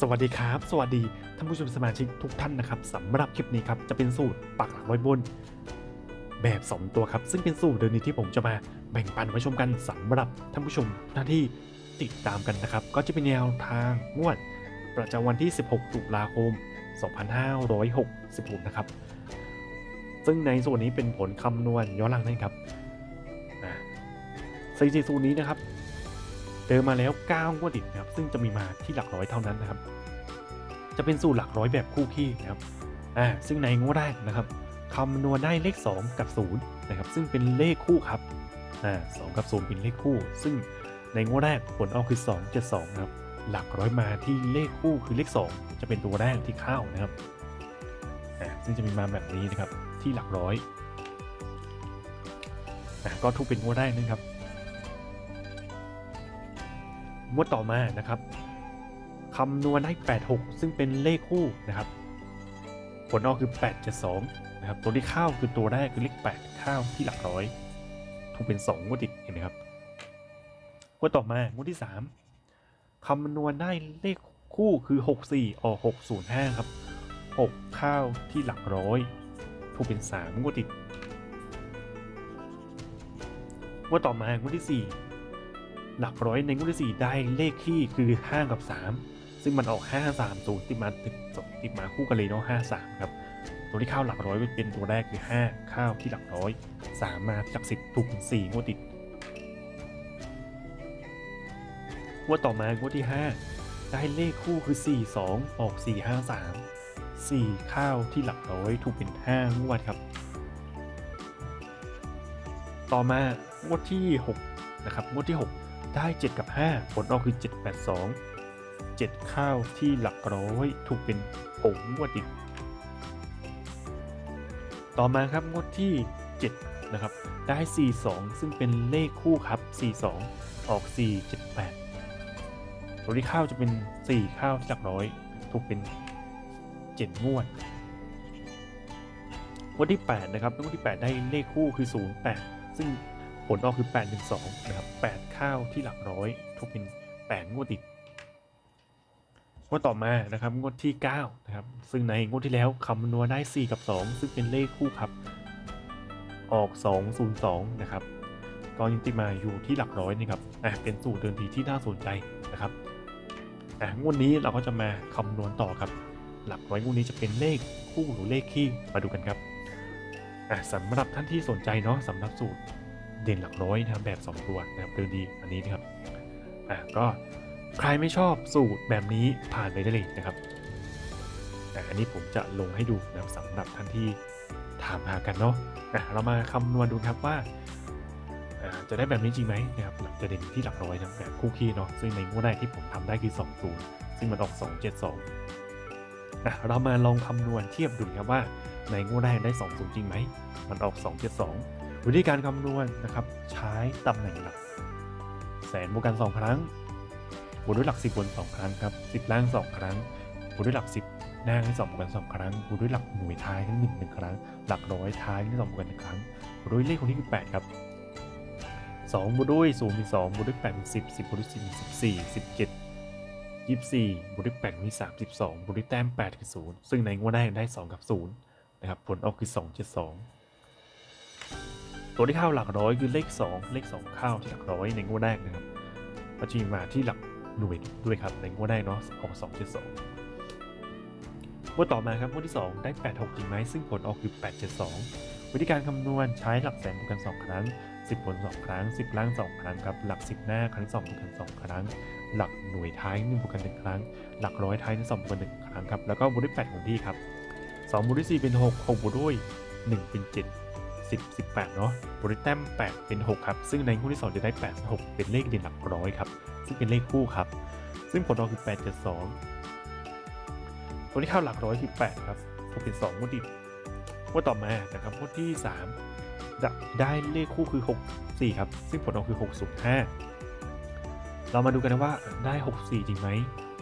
สวัสดีครับ สวัสดีท่านผู้ชมสมาชิกทุกท่านนะครับสำหรับคลิปนี้ครับจะเป็นสูตรปักหลักร้อยบน แบบ 2 ตัวครับ ซึ่งเป็นสูตรเดิมนี้ที่ผมจะมาแบ่งปันไว้ชมกันสำหรับท่านผู้ชมท่านที่ติดตามกันนะครับ ก็จะเป็นแนวทางงวด ประจำวันที่ 16 ตุลาคม 2566 นะครับ ซึ่งในส่วนนี้เป็นผลคำนวณย้อนหลังนะครับสถิติสูตรนี้นะครับ เดินมาแล้ว 9 งวดติดนะครับ ซึ่งจะมีมาที่หลักร้อยเท่านั้นนะครับ จะเป็นสูตรหลักร้อยแบบคู่ขี้นะครับ อ่า ซึ่งในงวดแรกนะครับคำนวณได้เลข 2 กับ 0 นะครับ ซึ่งเป็นเลขคู่ครับ อ่าสกับ 0 เป็นเลขคู่ ซึ่งในงวดแรกผลออกคือ 2 7 2นะครับ หลักร้อยมาที่เลขคู่คือเลข 2 จะเป็นตัวแรกที่เข้านะครับ อ่า ซึ่งจะมีมาแบบนี้นะครับ ที่หลักร้อย อ่า ก็ทุกเป็นงวดแรกนะครับ งวดต่อมานะครับคำนวณได้ 86 ซึ่งเป็นเลขคู่นะครับ ผลออกคือ 872 นะครับ ตัวที่เข้าคือตัวแรกคือเลข 8 ข้าวที่หลักร้อย ถูกเป็น 2 งวดติดเห็นไหมครับ งวดต่อมางวดที่ 3คำนวณได้เลขคู่คือ 64ออก605 ครับ 6 ข้าวที่หลักร้อยถูกเป็น 3 งวดติด งวดต่อมางวดที่ 4 หลักร้อยในงวดที่ 4 ได้เลขคี่คือ 5 กับ 3 ซึ่งมันออก 5 3 0ติดมาติดติดมาคู่กันเลยเนาะ5 3ครับตัวที่เข้าหลักร้อยเป็นตัวแรกคือ 5 เข้าที่หลักร้อย 3 มาที่หลักสิบถูกเป็น4งวดติดงวดต่อมางวดที่ 5 ได้เลขคู่คือ 4 2 ออก 4 5 3 4เข้าที่หลักร้อยถูกเป็น5งวดครับ ต่อมางวดที่ 6 นะครับงวดที่ 6 ได้ 7 กับ 5 ผลออกคือ 7 8 2 7 ข้าวที่หลักร้อยถูกเป็นผงวดติดต่อมาครับงวดที่ 7 นะครับ ได้ 4 2 ซึ่งเป็นเลขคู่ครับ 4 2 ออก 4 7 8 ตัวที่ข้าวจะเป็น 4 ข้าวที่หลักร้อยถูกเป็น 7 งวดงวดที่ 8 นะครับงวดที่ 8 ได้เลขคู่คือ 0 8 ซึ่ง ผลออกคือ 8 1 2 นะครับ 8 ข้าวที่หลักร้อยถูกเป็น 8 งวดติดงวดต่อมานะครับ งวดที่ 9 นะครับ ซึ่งในงวดที่แล้วคำนวณได้ 4 กับ 2 ซึ่งเป็นเลขคู่ครับ ออก 202 นะครับก็ยังติมาอยู่ที่หลักร้อยนะครับอะเป็นสูตรเดินทีที่น่าสนใจนะครับอะงวดนี้เราก็จะมาคำนวณต่อครับ หลักร้อยงวดนี้จะเป็นเลขคู่หรือเลขคี่มาดูกันครับอะสำหรับท่านที่สนใจเนาะสำหรับสูตร เด่นหลักร้อยนะครับแบบ2ตัวนะครับดินดีอันนี้นะครับอะก็ใครไม่ชอบสูตรแบบนี้ผ่านไปได้เลยนะครับอะอันนี้ผมจะลงให้ดูนะครับสำหรับท่านที่ถามหากันเนาะอะเรามาคำนวณดูครับว่าอ่าจะได้แบบนี้จริงไหมนะครับหลักจะเด่นที่หลักร้อยนะแบบคู่คี่เนาะซึ่งในงวดแรกที่ผมทำได้คือ 2 0 ซึ่งมันออก 272อะเรามาลองคำนวณเทียบดูครับว่าในงวดแรกได้ 2 0 จริงไหมมันออก 272 วิธีการคำนวณนะครับ ใช้ตำแหน่งหลัก แสนบวกกัน2 ครั้งบวกด้วยหลัก 10บน2ครั้งครับ10 ล่าง 2 ครั้งบวกด้วยหลัก 10 หน้าที่2บวกกัน 2 ครั้งบวกด้วยหลักหน่วยท้ายทั้ง1 1ครั้ง หลักร้อยท้ายที่2บวกกัน1ครั้งบวกด้วยเลขคนที่คือ8ครับ2บวกด้วย0มี2บวกด้วย8มี10 10บวกด้วย10มี14 17ยี่สี่บวกด้วยแปดมีสามสิบสองบวกด้วยแต้มแปดคือศูนย์ซึ่งในงวดแรกได้สองกับศูนย์นะครับ ผลออกคือสองเจ็ดสอง ตัวที่เข้าหลักร้อยคือเลขสองเลขสองเข้าหลักร้อยในงวดแรกนะครับก็จะมีมาที่หลักหน่วยด้วยครับในงวดแรกเนาะออกสองเจ็ดสองวดต่อมาครับงวดที่สองได้แปดหกจริงไหมซึ่งผลออกคือแปดเจ็ดสองวิธีการคำนวณใช้หลักแสนบวกกันสองครั้งสิบบนสองครั้งสิบล่างสองครั้งครับหลักสิบหน้าครั้งที่สองบวกกันสองครั้ง หลักหน่วยท้ายหนึ่งบวกกันหนึ่งครั้ง หลักร้อยท้ายที่สองบวกกันหนึ่งครั้งครับแล้วก็บวกด้วยแปดของที่ครับสองบวกด้วยสี่เป็นหกหกบวกด้วยหนึ่งเป็นเจ็ดสิบแปดเนาะบวกด้วยแต้มแปดเป็นหกครับ ซึ่งในคู่ที่สองจะได้แปดหกเป็นเลขเด่นหลักร้อยครับ ซึ่งเป็นเลขคู่ครับ ซึ่งผลออกคือแปดเจ็ดสองตัวที่เข้าหลักร้อยคือแปดครับถูกเป็นสองงวดติดงวดต่อมานะครับงวดที่สามได้เลขคู่คือหกสี่ครับ ซึ่งผลออกคือหกศูนย์ห้าเรามาดูกันนะว่าได้ 64 จริงไหม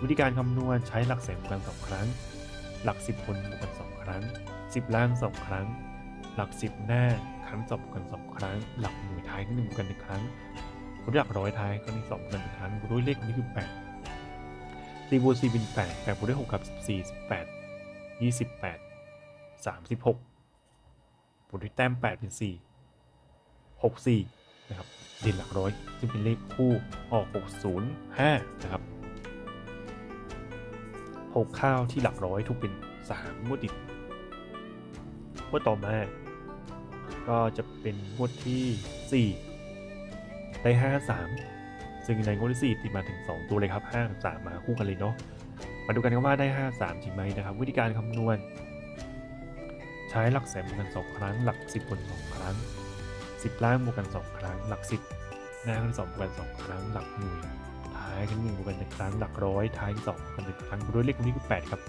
วิธีการคำนวณใช้หลักแสนบวกกัน 2 ครั้ง หลัก 10 คนบวกกัน 2 ครั้ง 10ล่าง2ครั้ง หลัก10หน้าครั้ง2บกัน2ครั้ง หลักหน่วยท้ายก็1บวกกัน1ครั้งบวกด้วยหลักร้อยท้ายก็นี่2บวกกัน1ครั้งบวกด้วยเลขนี้คือ8ตีบูซีเป็นแปดแปดบวกด้วยหกกับสิบสี่สิบแปดยี่สิบแปดสามสิบหกบวกด้วยแต้มแปดเป็นสี่หกสี่นะครับเด่นหลักร้อยซึ่งเป็นเลขคู่ออกหกศูนย์ห้านะครับหกข้าวที่หลักร้อยถูกเป็นสามงวดติดงวดต่อมา ก็จะเป็นงวดที่สี่ได้ห้าสามซึ่งในงวดที่ 4 ติดมาถึง 2 ตัวเลยครับ 5 3 มาคู่กันเลยเนาะ มาดูกันครับว่าได้ 5 3 จริงไหมนะครับ วิธีการคำนวณ ใช้หลักแสนบวกกัน 2 ครั้ง หลัก 10บวก2ครั้ง 10 ล่างบวกกัน 2 ครั้ง หลัก 10 หน้ากัน2บวกกัน2ครั้ง หลักหน่วย ท้ายกัน1บวกกัน1ครั้ง หลักร้อย ท้ายกัน2บวกกัน1ครั้งด้วยเลขตรงนี้คือ 8 ครับ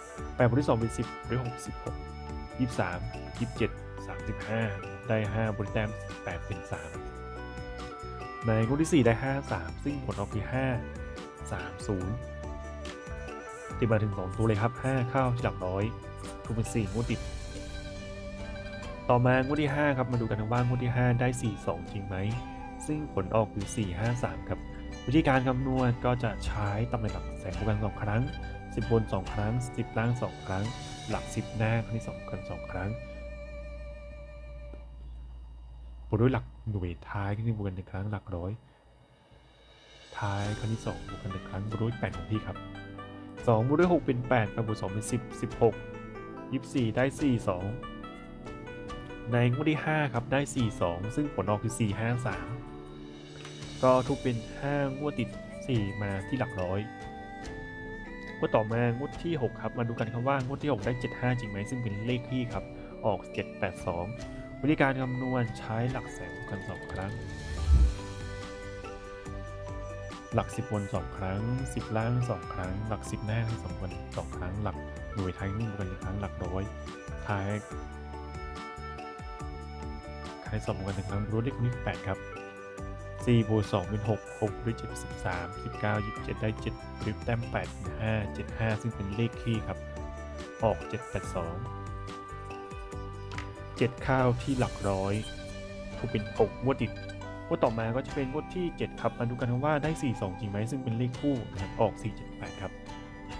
8บวกที่2เป็น10ด้วย6 16 23 27 35 ได้5บวกแต้ม8เป็น3ในงวดที่ 4 ได้ 5 3 ซึ่งผลออกคือ 5 3 0 ติดมาถึง 2 ตัวเลยครับ 5 เข้าที่หลักร้อยถูเป็น4งวดติด ต่อมางวดที่ 5 ครับ มาดูกันนะว่างวดที่ 5 ได้ 4 2 จริงไหม ซึ่งผลออกคือ 4 5 3 ครับ วิธีการคำนวณก็จะใช้ตำแหน่งหลักแสนบวกกัน2ครั้ง 10 บน 2 ครั้ง 10 ล่าง 2 ครั้ง หลัก 10 หน้าครั้งที่2กัน2ครั้ง บวกด้วยหลักหน่วยท้ายครั้งที่บวกกันหนึ่งครั้งหลักร้อย ท้ายครั้งที่สองบวกกันหนึ่งครั้งบวกด้วยแปดของพี่ครับสองบวกด้วยหกเป็นแปดแปดบวกสองเป็นสิบสิบหกยี่สิบสี่ได้สี่สองในงวดที่ห้าครับได้สี่สองซึ่งผลออกคือสี่ห้าสามก็ทุกเป็นห้างวดติดสี่มาที่หลักร้อยงวดต่อมางวดที่หกครับ มาดูกันครับว่างวดที่หกได้เจ็ดห้าจริงไหมซึ่งเป็นเลขที่ครับ ออกเจ็ดแปดสอง วิธีการคำนวณใช้หลักแสนกัน2ครั้ง หลัก 10บน2ครั้ง 10 ล่าง2ครั้ง หลัก 10 หน้าสองบน2ครั้ง หลักหน่วยท้าย1บวกกันครั้ง หลักร้อยท้ายท้าย2บวกกัน1ครั้งรู้เลขนี้8ครับ4บวก2เป็น6 6ด้วย7เป็น13 19 27 ได้7ริบแต้ม8เป็น5 75 ซึ่งเป็นเลขคี่ครับ ออก 782 7ข้าวที่หลักร้อยถูกเป็น6งวดติดงวดต่อมาก็จะเป็นงวดที่ 7 ครับมาดูกันว่าได้ 4 2 จริงไหมซึ่งเป็นเลขคู่นะออก 4 7 8 ครับ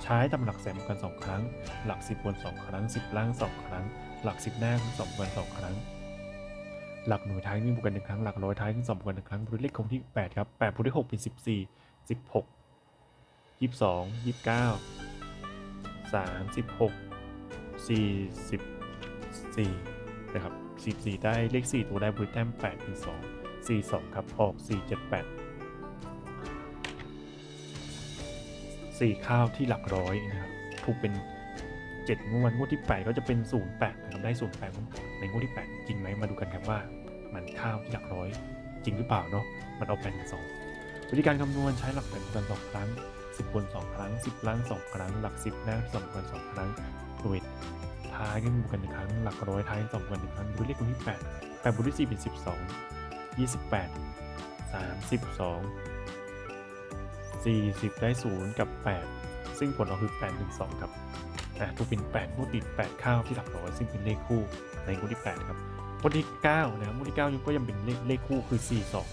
ใช้ตำหลักแสนกัน 2 ครั้ง หลัก 10บน 2 ครั้ง 10 ล่าง 2 ครั้ง หลัก 10 หน้าทั้ง2บน2 ครั้ง หลักหน่วยท้ายนี่บวกกัน1ครั้ง หลักร้อยท้ายทั้งบวกกัน1ครั้งบวกเลขคงที่ 8 ครับ8บวกด้วย6เป็น 14 16 22 29 36 44 นะครับ44ได้เลข 4 ตัวได้บริแต้ม8เป็น2 42 ครับ ออก 478 4 ข้าวที่หลักร้อยนะครับถูกเป็น 7 งวดงวดที่ 8 ก็จะเป็น 08 นะครับ ได้ 08 ในงวดที่ 8 จริงไหมมาดูกันครับว่า มันข้าวที่หลักร้อย จริงหรือเปล่าเนาะมันออกเป็น2วิธีการคำนวณใช้หลักแสนกัน2ครั้ง 10บน2ครั้ง 10ล่าง2ครั้ง หลัก 10หน้า2กัน2ครั้งโดย ท้ายกันบวกกันหนึ่งครั้ง หลักร้อยท้ายสองกันหนึ่งครั้งด้วยเลขคูณที่แปดแปดบวกที่สี่เป็นสิบสองยี่สิบแปดสามสิบสองสี่สิบได้ศูนย์กับแปดซึ่งผลออกคือแปดหนึ่งสองครับอะถูกเป็นแปดงวดติดแปดข้าวที่หลักร้อยซึ่งเป็นเลขคู่ในงวดที่แปดครับงวดที่เก้านะครับงวดที่เก้ายังก็ยังเป็นเลขเลขคู่คือสี่สอง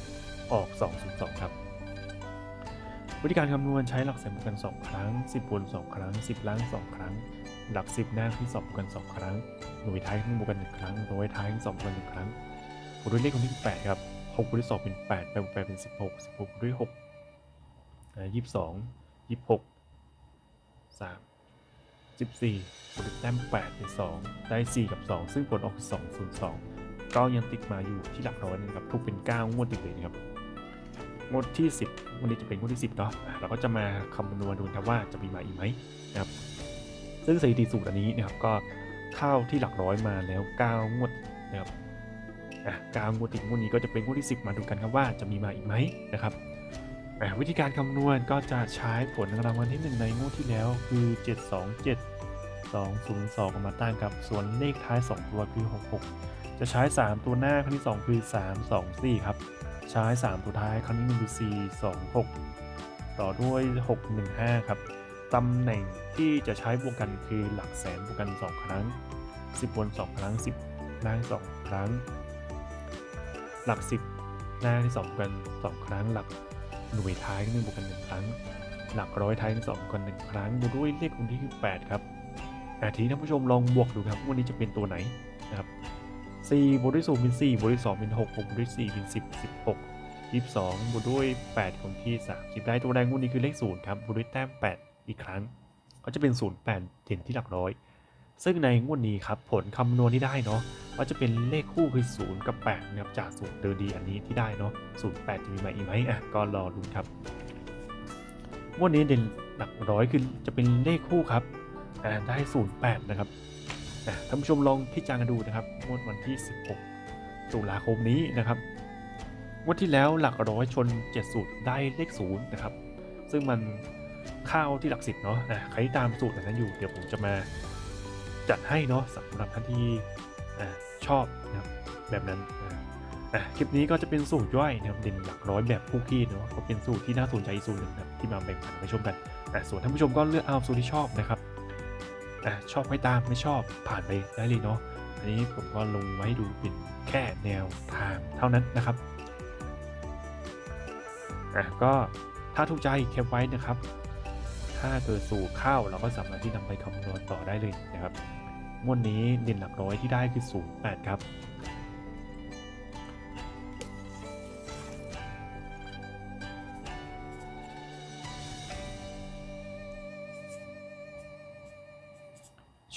ออกสองศูนย์สองครับวิธีการคำนวณใช้หลักแสนบวกกัน 2 ครั้ง 10บวน2ครั้ง 10ล่าง2ครั้ง หลัก10หน้าที่2บวกกัน2ครั้ง หน่วยท้ายที่บวกกัน1ครั้งร้อยท้ายที่2บวกกัน1ครั้งบวกด้วยเลขคนที่8ครับ6บวกด้วย2เป็น8 8บวก8เป็น16 16บวกด้วย6อ่า22 26 3 14บวกด้วยแต้ม8เป็น2ได้4กับ2ซึ่งผลออกคือ2 0 2ก็ยังติดมาอยู่ที่หลักร้อยนะครับทุกเป็น9งวดติดเลยนะครับงวดที่ 10 วันนี้จะเป็นงวดที่ 10เนาะอะเราก็จะมาคำนวณดูครับว่าจะมีมาอีกไหมนะครับ ซึ่งสถิติสูตรอันนี้นะครับก็เข้าที่หลักร้อยมาแล้ว 9 งวดนะครับอะ9งวดติดงวดนี้ก็จะเป็นงวดที่ 10 มาดูกันครับว่าจะมีมาอีกไหมนะครับวิธีการคำนวณก็จะใช้ผลรางวัลที่ 1 ในงวดที่แล้วคือ 727 202ออกมาตั้งกับส่วนเลขท้าย 2 ตัวคือ 66 จะใช้ 3 ตัวหน้าครั้งที่ 2 คือ 3 2 4 ครับ ใช้ 3 ตัวท้ายครั้งที่1คือ4 2 6 ต่อด้วย 6 1 5 ครับ ตำแหน่งที่จะใช้บวกกันคือหลักแสนบวกกัน 2 ครั้ง 10บน2 ครั้ง 10ล่าง2 ครั้ง หลัก 10 หน้าที่2บวกกัน 2 ครั้ง หลักหน่วยท้ายที่1บวกกัน 1 ครั้ง หลักร้อยท้ายทั้งสองก่อนหนึ่งครั้งบวกด้วยเลขคงที่ 8 ครับอาทีท่านผู้ชมลองบวกดูครับวันนี้จะเป็นตัวไหนนะครับ4บวกด้วย0เป็น4บวกด้วย2เป็น6บวกด้วย4เป็น10 16 22บวกด้วย8ของที่ 30 ได้ตัวแรงงวดนี้คือเลข0ครับบวกด้วยแต้ม8 อีกครั้ง ก็จะเป็น 08 เด่นที่หลักร้อย ซึ่งในงวดนี้ครับผลคำนวณที่ได้เนาะก็จะเป็นเลขคู่คือ 0 กับ8นะครับจากสูตรเดิมดีอันนี้ที่ได้เนาะ08 จะมีมาอีกไหมอะก็รอลุ้นครับงวดนี้เด่นหลักร้อยคือจะเป็นเลขคู่ครับอ่าได้ 08 นะครับอะท่านผู้ชมลองพิจารณาดูนะครับงวดวันที่ 16 ตุลาคมนี้นะครับงวดที่แล้วหลักร้อยชน7สูตรได้เลข0นะครับ ซึ่งมัน เข้าที่หลักสิบเนาะอะใครที่ตามสูตรนนั้นอยู่เดี๋ยวผมจะมาจัดให้เนาะสำหรับท่านที่ชอบนะครับแบบนั้นอะคลิปนี้ก็จะเป็นสูตรย่อยนะครับเด่นหลักร้อยแบบคู่ขี้เนาะก็เป็นสูตรที่น่าสนใจสูตรหนึ่งนะที่มาแบ่งปันไปชมกันอะส่วนท่านผู้ชมก็เลือกเอาสูตรที่ชอบนะครับอะชอบให้ตามไม่ชอบผ่านไปได้เลยเนาะอันนี้ผมก็ลงไว้ดูเป็นแค่แนวทางเท่านั้นนะครับอะก็ถ้าถูกใจแคปไว้นะครับ ถ้าเกิดสูตรเข้าเราก็สามารถที่นำไปคำนวณต่อได้เลยนะครับงวดนี้เด่นหลักร้อยที่ได้คือ 08 ครับ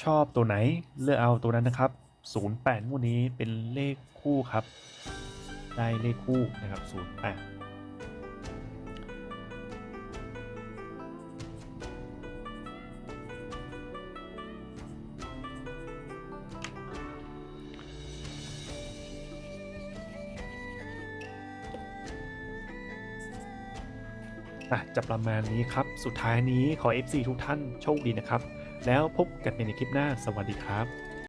ชอบตัวไหนเลือกเอาตัวนั้นนะครับ 08งวดนี้เป็นเลขคู่ครับ ได้เลขคู่นะครับ 08 อะจะประมาณนี้ครับ สุดท้ายนี้ขอ FC ทุกท่านโชคดีนะครับ แล้วพบกันในคลิปหน้าสวัสดีครับ